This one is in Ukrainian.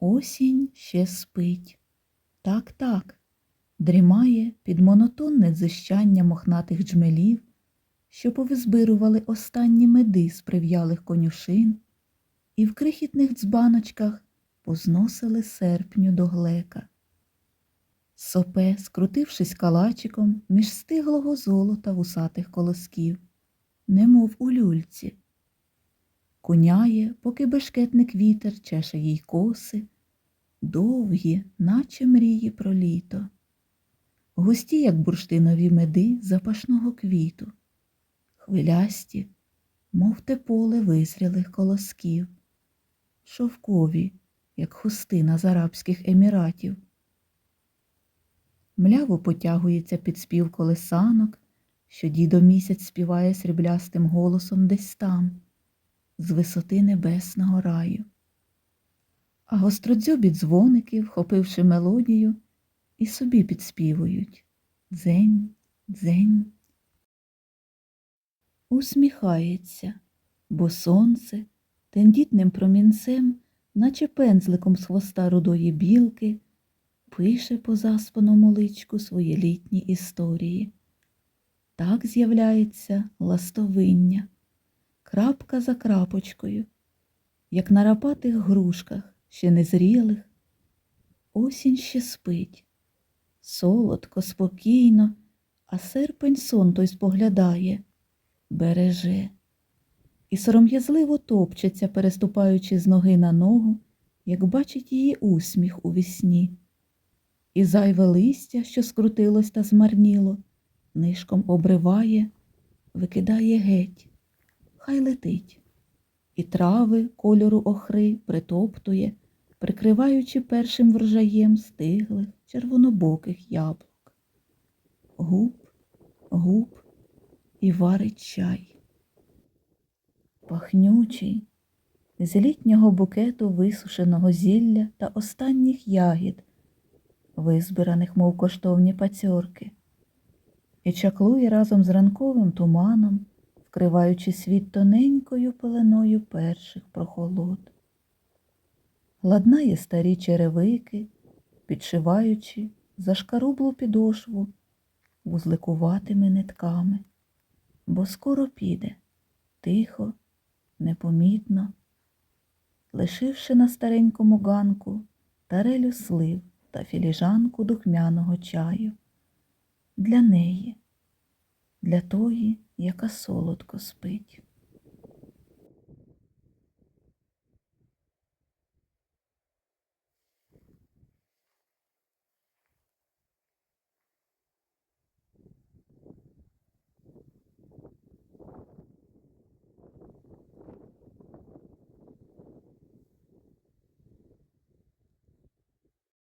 Осінь ще спить. Так, так, дрімає під монотонне дзищання мохнатих джмелів, що повизбирували останні меди з прив'ялих конюшин, і в крихітних дзбаночках позносили серпню до глека. Сопе, скрутившись калачиком між стиглого золота вусатих колосків, немов у люльці. Куняє, поки бешкетник вітер чеше їй коси, довгі, наче мрії про літо, густі, як бурштинові меди запашного квіту, хвилясті, мов те поле визрілих колосків, шовкові, як хустина з Арабських Еміратів. Мляво потягується під спів колесанок, що дідо місяць співає сріблястим голосом десь там, з висоти небесного раю. А гостродзьобі дзвоники, вхопивши мелодію, і собі підспівують дзень, дзень. Усміхається, бо сонце тендітним промінцем, наче пензликом з хвоста рудої білки, пише по заспаному личку свої літні історії. Так з'являється ластовиння, крапка за крапочкою, як на рапатих грушках, ще незрілих. Осінь ще спить, солодко, спокійно, а серпень сон той споглядає, береже і сором'язливо топчеться, переступаючи з ноги на ногу, як бачить її усміх у вісні. І зайве листя, що скрутилось та змарніло, нишком обриває, викидає геть, хай летить, і трави кольору охри притоптує, прикриваючи першим врожаєм стиглих червонобоких яблук. Губ, губ і варить чай. Пахнючий, з літнього букету висушеного зілля та останніх ягід, визбираних, мов коштовні пацьорки, і чаклує разом з ранковим туманом, вкриваючи світ тоненькою пеленою перших прохолод. Ладнає старі черевики, підшиваючи зашкарублу підошву вузликуватими нитками, бо скоро піде, тихо, непомітно, лишивши на старенькому ганку тарелю слив та філіжанку духмяного чаю для неї, для тої, яка солодко спить.